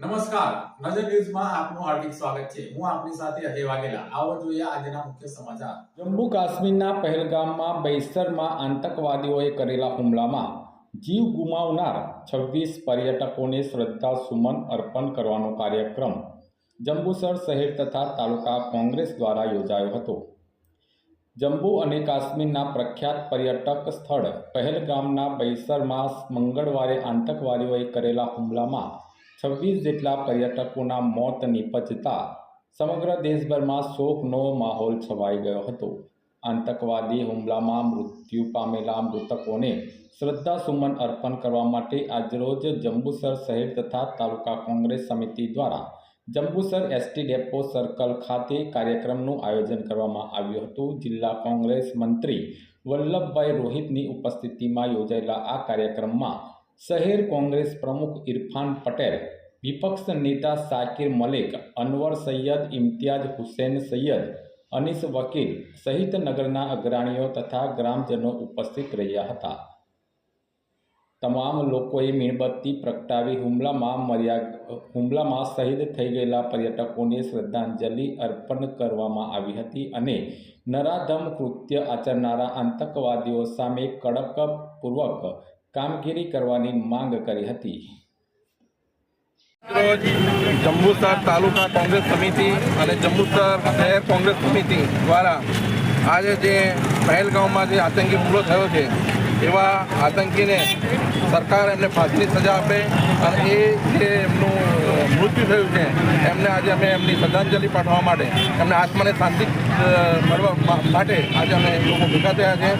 નમસ્કાર. નજર ન્યૂઝમાં આપનું હાર્દિક સ્વાગત છે. હું આપની સાથે અજય વાઘેલા. આવો જોઈએ આજના મુખ્ય સમાચાર. જમ્મુ કાશ્મીરના પહેલગામમાં બૈસરમાં આતંકવાદીઓએ કરેલા હુમલામાં જીવ ગુમાવનાર છવ્વીસ પર્યટકોને શ્રદ્ધા સુમન અર્પણ કરવાનો કાર્યક્રમ જંબુસર શહેર તથા તાલુકા કોંગ્રેસ દ્વારા યોજાયો હતો. જમ્મુ અને કાશ્મીરના પ્રખ્યાત પર્યટક સ્થળ પહેલગામના બૈસરમાં મંગળવારે આતંકવાદીઓએ કરેલા હુમલામાં છવ્વીસ જેટલા પર્યટકોના મોત નિપજતા સમગ્ર દેશભરમાં શોકનો માહોલ છવાઈ ગયો હતો. આતંકવાદી હુમલામાં મૃત્યુ પામેલા મૃતકોને શ્રદ્ધાસુમન અર્પણ કરવા માટે આજરોજ જંબુસર શહેર તથા તાલુકા કોંગ્રેસ સમિતિ દ્વારા જંબુસર એસટી ડેપો સર્કલ ખાતે કાર્યક્રમનું આયોજન કરવામાં આવ્યું હતું. જિલ્લા કોંગ્રેસ મંત્રી વલ્લભભાઈ રોહિતની ઉપસ્થિતિમાં યોજાયેલા આ કાર્યક્રમમાં શહેર કોંગ્રેસ પ્રમુખ ઇરફાન પટેલ, વિપક્ષ નેતા સાકિર મલિક, અનવર સૈયદ ઇમ્તિયાઝ હુસેન સૈયદ, અનીસ વકીલ સહિત નગરના અગ્રણીઓ તથા ગ્રામજનો ઉપસ્થિત રહ્યા હતા. તમામ લોકોએ મીણબત્તી પ્રગટાવી હુમલામાં મર્યા, હુમલામાં શહીદ થઈ ગયેલા પર્યટકોને શ્રદ્ધાંજલિ અર્પણ કરવામાં આવી હતી અને નરાધમ કૃત્ય આચરનારા આતંકવાદીઓ સામે કડકપૂર્વક કામગીરી કરવાની માંગ કરી હતી. જંબુસર તાલુકા કોંગ્રેસ સમિતિ અને જંબુસર શહેર કોંગ્રેસ સમિતિ દ્વારા આજે જે પહેલગાંવમાં જે આતંકી હુમલો થયો છે એવા આતંકીને સરકાર એમને ફાંસીની સજા આપે અને એ જે એમનું મૃત્યુ થયું છે, એમને આજે અમે એમની શ્રદ્ધાંજલિ પાઠવવા માટે, એમને આત્માને શાંતિ મળવા માટે આજે અમે લોકો ભેગા થયા છે.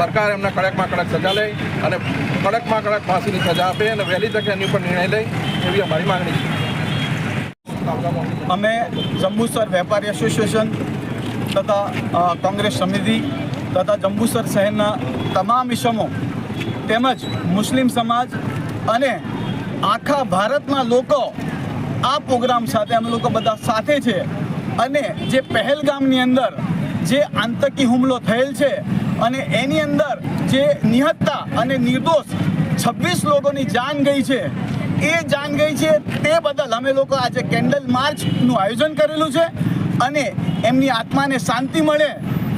સરકાર એમના કડકમાં કડક સજા લે અને કડકમાં કડક ફાંસીની સજા આપે અને વહેલી તકે એની ઉપર નિર્ણય લે એવી અમારી માંગણી છે. અમે જંબુસર વેપારી એસોસિએશન તથા કોંગ્રેસ સમિતિ તથા જંબુસર શહેરના તમામ ઇસમો તેમજ મુસ્લિમ સમાજ અને આખા ભારતના લોકો આ પ્રોગ્રામ સાથે અમે લોકો બધા સાથે છે. અને જે પહેલગામની અંદર જે આતંકી હુમલો થયેલ છે અને એની અંદર જે નિહત્તા અને નિર્દોષ છવ્વીસ લોકોની જાન ગઈ છે, એ જાન ગઈ છે, તે બદલ અમે લોકો આજે કેન્ડલ માર્ચનું આયોજન કરેલું છે અને એમની આત્માને શાંતિ મળે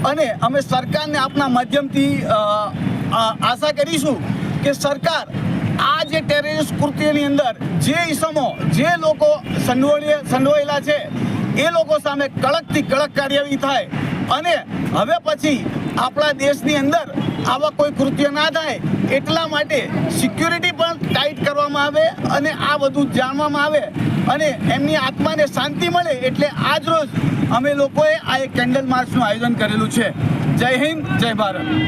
અને અમે સરકારને આપના માધ્યમથી આશા કરીશું કે સરકાર આ જે ટેરરિસ્ટ કૃત્યની અંદર જે ઈસમો, જે લોકો સંડોળીએ સંડોવાયેલા છે, એ લોકો સામે કડકથી કડક કાર્યવાહી થાય અને હવે પછી આપણા દેશની અંદર આવા કોઈ કૃત્ય ના થાય એટલા માટે સિક્યુરિટી આવે અને આ બધું જાણવામાં આવે અને એમની આત્માને શાંતિ મળે એટલે આજ રોજ અમે લોકોએ આ એક કેન્ડલ માર્ચનું આયોજન કરેલું છે. જય હિન્દ, જય ભારત.